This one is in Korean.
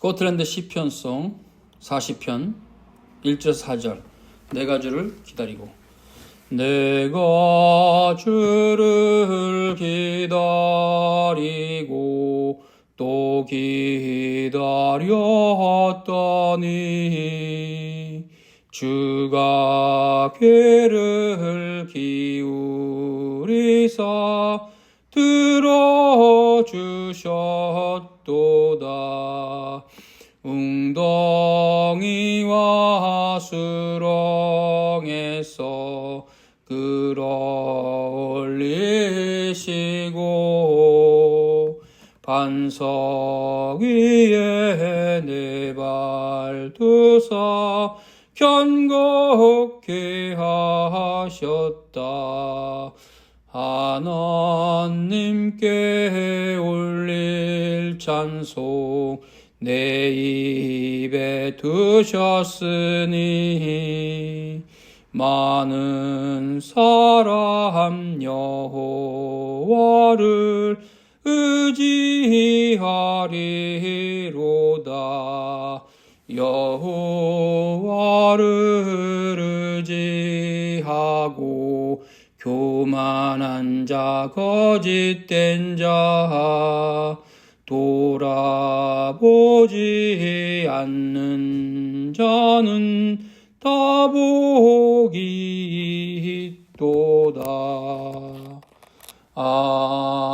스코틀랜드 시편송 40편 1절 4절. 내가 주를 기다리고. 내가 주를 기다리고 또 기다렸더니 주가 귀를 기울이사 들어주셨 도다 웅덩이와 수렁에서 끌어올리시고 반석 위에 내발 두사 견고케 하셨다. 하나님께 올릴 찬송 내 입에 두셨으니 많은 사람 여호와를 의지하리로다. 여호와를 의지하고 교만한 자 거짓된 자 돌아보지 않는 자는 다 복이 있도다. 아